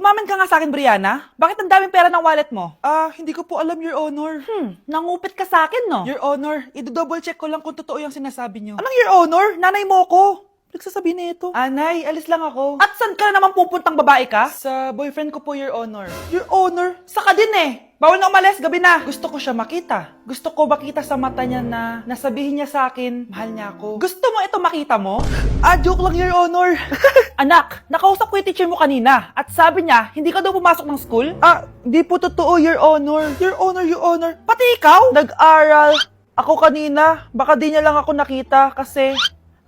Umamin ka nga sa akin, Brianna. Bakit ang daming pera ng wallet mo? Ah, hindi ko po alam, Your Honor. Hmm, nangupit ka sa akin, no? Your Honor, i-double check ko lang kung totoo yung sinasabi niyo. Anong Your Honor? Nanay mo ko. Nagsasabi na ito. Anay, alis lang ako. At saan ka na naman pupuntang babae ka? Sa boyfriend ko po, Your Honor. Your Honor? Saka din eh. Bawal na umalis, gabi na. Gusto ko siya makita. Gusto ko makita sa mata niya na nasabihin niya sa akin, mahal niya ako. Gusto mo ito makita mo? Ah, joke lang, Your Honor. Anak, nakausap ko yung teacher mo kanina at sabi niya, hindi ka daw pumasok ng school? Ah, di po totoo, Your Honor. Your Honor, Your Honor. Pati ikaw? Nag-aral. Ako kanina, baka di niya lang ako nakita kasi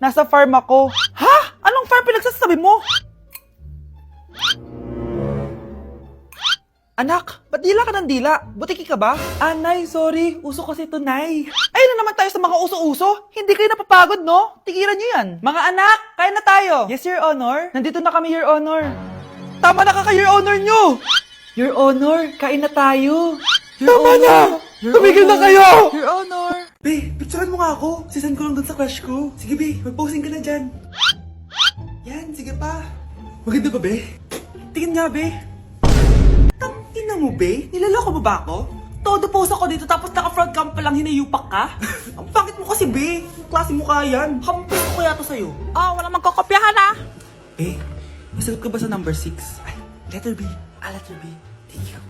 nasa farm ako. Ha? Anong farm pinagsasabi mo? Anak, ba't dila ka ng dila? Butiki ka ba? Ah, Nay, sorry. Uso kasi ito, Nay. Ay na naman tayo sa mga uso-uso. Hindi kayo napapagod, no? Tigilan niyo yan. Mga anak, kaya na tayo. Yes, Your Honor. Nandito na kami, Your Honor. Tama na ka kay Your Honor nyo. Your Honor, kain na tayo. Your Tama na! Tumigil na kayo! Your Honor. Be, picturean mo nga ako. Sisan ko lang dun sa crush ko. Sige, Be. Mag-posing ka na dyan. Yan, sige pa. Maganda ba, Be? Tingin nga, Be. Tangina mo, be? Nilaloko mo ba ako? Todo post ako dito tapos naka-front cam pa lang hinayupak ka? Ang pangit mo kasi, be. Ang klase mo kaya yan. Hampos ko kaya to sa'yo. Ah, wala magkakopyahan ah. Be, masagot ka ba sa number 6? Ay, letter B. Ah, letter B. Thank you.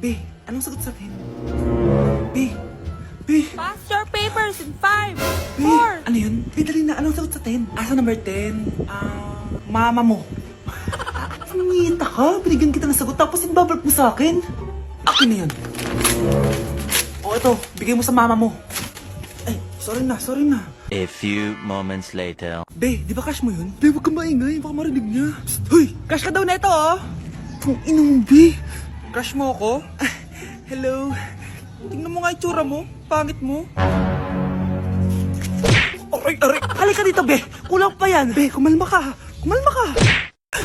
Be, anong sagot sa atin? Be, Be, Pass your papers in five, Be, four. ano yun? Dali na. Anong sagot sa 10? Ah, sa number 10. Ah, mama mo. Anong ngiyita ka? Binigyan kita ng sagot tapos inbabalik mo sa akin. Akin na yun. O ito, bigay mo sa mama mo. Ay, sorry na, sorry na. A few moments later. Be, di ba cash mo yun? Be, huwag kang maingay, baka marinig niya. Psst, hoy! Cash ka daw na ito, oh! Kung mo, Be. Crush mo ako? Ah, hello. Tingnan mo nga itsura mo. Pangit mo. Aray, aray. Halika dito, Be. Kulang pa yan. Be, kumalma ka. Kumalma ka.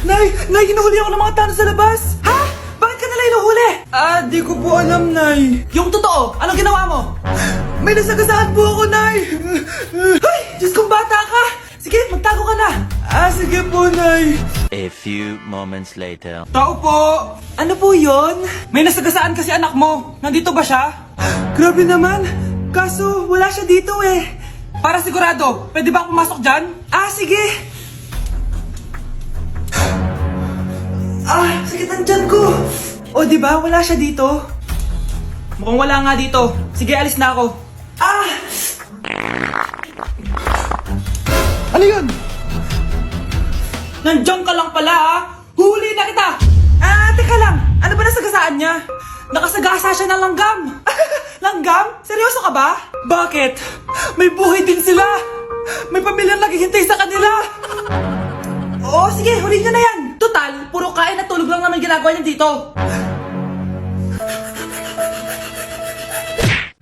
Nay! Nay, hinuhuli ako ng mga tano sa labas! Ha? Bakit ka nila hinuhuli? Ah, di ko po alam, Nay. Yung totoo, anong ginawa mo? May nasagasaan po ako, Nay! Ay! Diyos kong bata ka! Sige, magtago ka na! Ah, sige po, Nay. A few moments later. Tao po! Ano po yon? May nasagasaan kasi anak mo. Nandito ba siya? Grabe naman. Kaso, wala siya dito eh. Para sigurado, pwede ba pumasok dyan? Ah, sige. Ah, sakit ang tiyan ko. O, di ba? Wala siya dito. Mukhang wala nga dito. Sige, alis na ako. Ah! Ano yun? Nandiyan ka lang pala ah! Huli na kita! Ah, teka lang! Ano ba nasagasaan niya? Nakasagasa siya ng langgam! langgam? Seryoso ka ba? Bakit? May buhay din sila! May pamilyang naghihintay sa kanila! Oo, sige, huli niyo na yan! Total, puro kain at tulog lang naman ginagawa niya dito!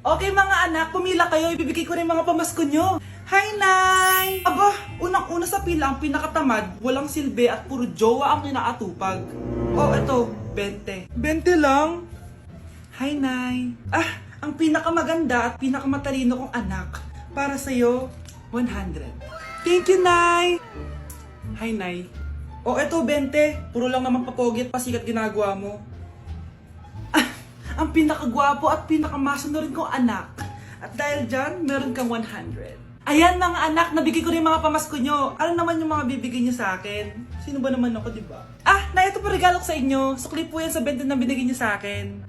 Okay mga anak, pumila kayo. Ibibigay ko rin mga pamasko nyo. Hi, Nay! Aba, unang-una sa pila ang pinakatamad, walang silbi at puro jowa ang kinaatupag. Oh, eto, 20. 20 lang? Hi, Nay! Ah, ang pinakamaganda at pinakamatalino kong anak. Para sa'yo, 100. Thank you, Nay! Hi, Nay. Oh, eto, 20. Puro lang naman papogit, pasikat ginagawa mo. Ah, ang pinakagwapo at pinakamasano rin kong anak. At dahil dyan, meron kang 100. Ayan mga anak, nabigay ko rin mga pamasko nyo. Ano naman yung mga bibigay nyo sa akin? Sino ba naman ako, di ba? Ah, na ito po regalo ko sa inyo. Sukli po yan sa 20 na binigay nyo sa akin.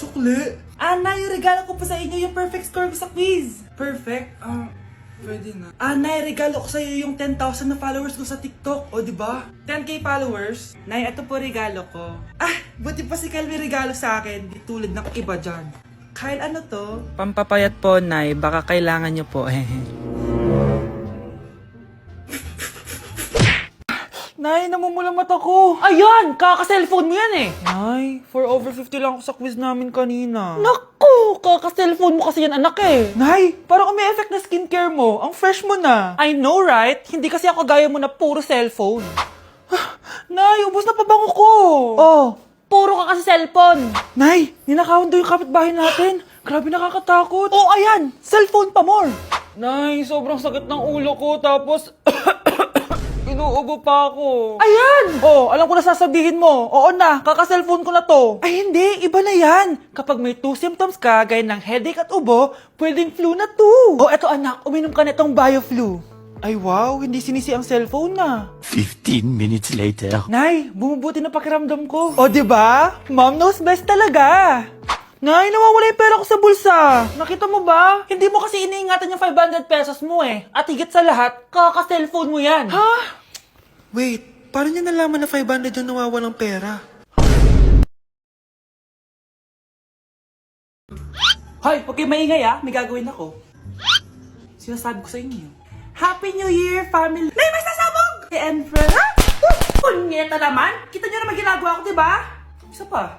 Sukli? Na, yung regalo ko po sa inyo, yung perfect score ko sa quiz. Perfect? Ah, pwede na. Ah, Nay, regalo ko sa iyo yung 10,000 na followers ko sa TikTok. O, di ba? 10k followers. Nay, ito po regalo ko. Ah, buti pa si Kyle may regalo sa akin. Di tulad ng iba dyan. Kyle, ano to? Pampapayat po, Nay. Baka kailangan nyo po. Nay, namumulang mata ko. Ayan, kaka-cellphone mo yan eh. Nay, for over 50 lang ako sa quiz namin kanina. Naku, kaka-cellphone mo kasi yan anak eh. Nay, parang may effect na skincare mo. Ang fresh mo na. I know, right? Hindi kasi ako gaya mo na puro cellphone. Nay, ubos na pabango ko. Oh, Puro ka kasi cellphone. Nay, ninakawan daw yung kapitbahay natin. Grabe nakakatakot. Oh, ayan, cellphone pa more. Nay, sobrang sakit ng ulo ko tapos Inuubo pa ako. Ayan! Oh, alam ko na sasabihin mo. Oo na, kaka-cellphone ko na to. Ay hindi, iba na yan. Kapag may two symptoms ka, gaya ng headache at ubo, pwedeng flu na to. Oh, eto anak, uminom ka nitong BioFlu. Ay wow, hindi sinisi ang cellphone na. 15 minutes later. Nay, bumubuti na pakiramdam ko. O, di ba? Mom knows best talaga. Nay, nawawala yung pera ko sa bulsa. Nakita mo ba? Hindi mo kasi iniingatan yung 500 pesos mo eh. At higit sa lahat, kaka-cellphone mo yan. Ha? Wait, paano niya nalaman na 500 yung nawawalang pera? Hoy, huwag kayo maingay ah. May gagawin ako. Sinasabi ko sa inyo. Happy New Year, family! Nay, may sasabog! And friend, ha? Punyeta naman! Kita nyo naman ginagawa ko, di ba? Isa pa.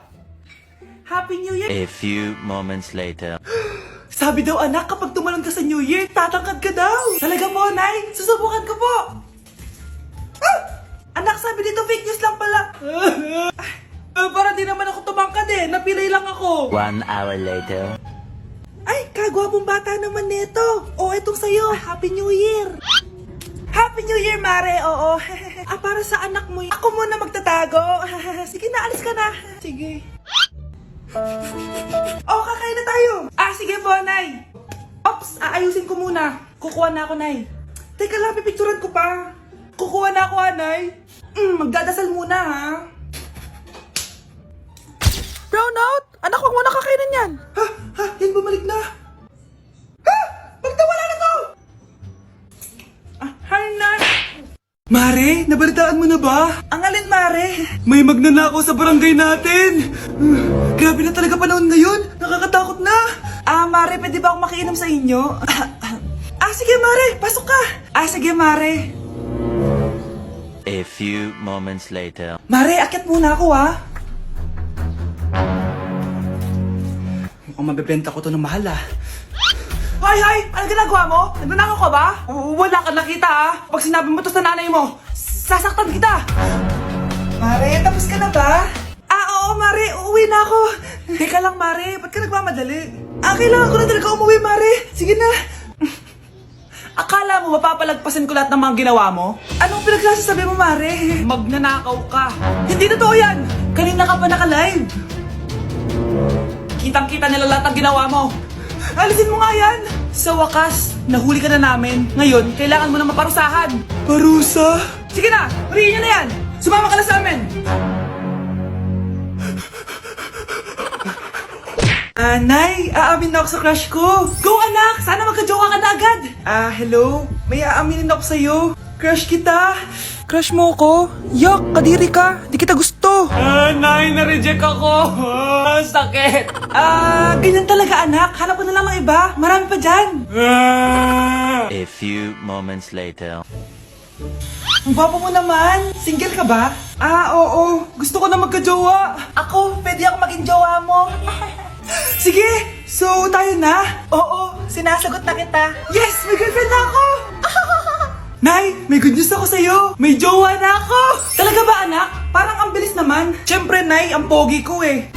Happy New Year! A few moments later. Sabi daw anak, kapag tumalon ka sa New Year, tatangkad ka daw. Talaga po, Nay. Susubukan ko po. Ah! Sabi dito fake news lang pala. Ah, para di naman ako tumangkad eh. Napilay lang ako. One hour later. Ay, kagwapong bata naman nito. O, etong sa'yo. Happy New Year. Happy New Year, Mare. Oo. ah, para sa anak mo. Ako muna magtatago. sige na, alis ka na. Sige. Oh, kakain na tayo. Ah, sige po, Nay. Ops, aayusin ko muna. Kukuha na ako, Nay. Teka lang, pipicturan ko pa. Kukuha na ako, ha, Nay. Mm, magdadasal muna, ha. Brownout? Anak, wag mo nakakainin yan. Ha? Ha? Yan bumalik na. Ha? Bakit nawala na to? Ah, hi, Nan. Mare, nabalitaan mo na ba? Ang alin, Mare? May magnanakaw sa barangay natin. Uh, Grabe na talaga panahon ngayon. Nakakatakot na. Ah, Mare, pwede ba akong makiinom sa inyo? ah, sige, Mare. Pasok ka. Ah, sige, Mare. A few moments later. Mare, akit muna ako, ha? Mukhang mabebenta ko to ng mahal, ah. Hay, hay! Ano ginagawa mo? Nagnanakaw ka ba? Wala ka nakita, ah. Pag sinabi mo to sa nanay mo, sasaktan kita. Mare, tapos ka na ba? Ah, oo, Mare. Uuwi na ako. Teka lang, Mare. Ba't ka nagmamadali? Ah, kailangan ko na talaga umuwi, Mare. Sige na. Akala mo mapapalagpasan ko lahat ng mga ginawa mo? Anong pinagsasasabi mo, Mare? Magnanakaw ka. Hindi totoo yan! Kanina ka pa naka-live. Kitang-kita nila lahat ng ginawa mo. Alisin mo nga yan! Sa wakas, nahuli ka na namin. Ngayon, kailangan mo na maparusahan. Parusa? Sige na, niyo na yan! Sumama ka na sa amin! Anay, aamin na ako sa crush ko. Go anak, sana agad. Ah, hello? May aaminin ako sa'yo. Crush kita. Crush mo ko? Yak, kadiri ka. Di kita gusto. Ah, nay, na-reject ako. Ah, sakit. Ah, ganyan talaga anak. Hanap ko na lang ng iba. Marami pa dyan. Ah. A few moments later. Ang gwapo mo naman. Single ka ba? Ah, oo. Gusto ko na magka-jowa. Ako, pwede ako maging jowa mo. Sige, so tayo na? Oo, sinasagot na kita. Yes, may girlfriend na ako! Nay, may good news ako sa'yo. May jowa na ako. Talaga ba, anak? Parang ang bilis naman. Siyempre, Nay, ang pogi ko eh.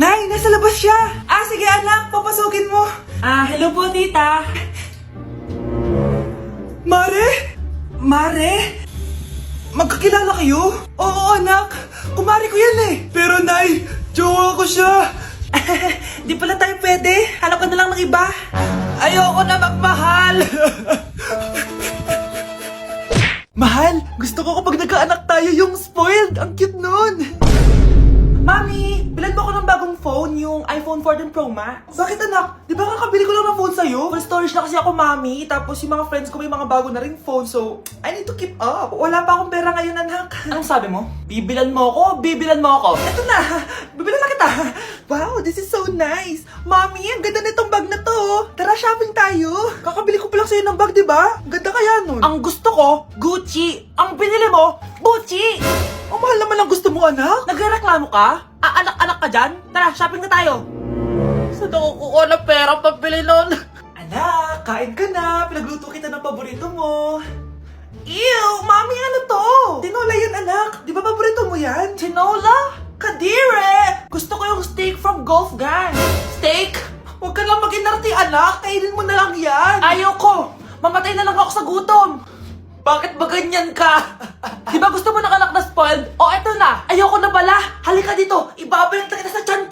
Nay, nasa labas siya. Ah, sige anak, papasukin mo. Ah, hello po, tita. Mare? Mare? Magkakilala kayo? Oo, anak. Kumari ko yan eh. Pero, Nay, jowa ko siya. Di pala tayo pwede. Hanap ka na lang ng iba. Ayoko na magmahal. Mahal, gusto ko kapag nagkaanak tayo yung spoiled. Ang cute nun. Mami, bilan mo ako ng bagong phone, yung iPhone 14 Pro Max. Bakit anak? Di ba kakabili ko lang ng phone sa'yo? Full storage na kasi ako, mami. Tapos yung mga friends ko may mga bago na ring phone, so I need to keep up. Wala pa akong pera ngayon, anak. Anong sabi mo? Bibilan mo ako? Bibilan mo ako? Eto na, bibilan na kita. Wow, this is so nice. Mami, ang ganda nitong bag na to. Tara, shopping tayo. Kakabili ko pa lang sa'yo ng bag, di ba? Ang ganda kaya nun. Ang gusto ko, Gucci. Ang binili mo, Gucci. Ang mahal naman ang gusto mo, anak. Nagreklamo ka? Aanak-anak ka dyan? Tara, shopping na tayo. Saan ako kukuha ng pera pambili nun? Anak, kain ka na. Pinagluto kita ng paborito mo. Ew! Mami, ano to? Tinola yun, anak. Di ba paborito mo yan? Tinola? Golf Gang. Steak? Huwag ka lang mag-inarti, anak. Kainin mo na lang yan. Ayoko. Mamatay na lang ako sa gutom. Bakit ba ganyan ka? Di ba gusto mo ng anak na spoiled? O eto na, ayoko na pala. Halika dito, ibabayang kita sa tiyan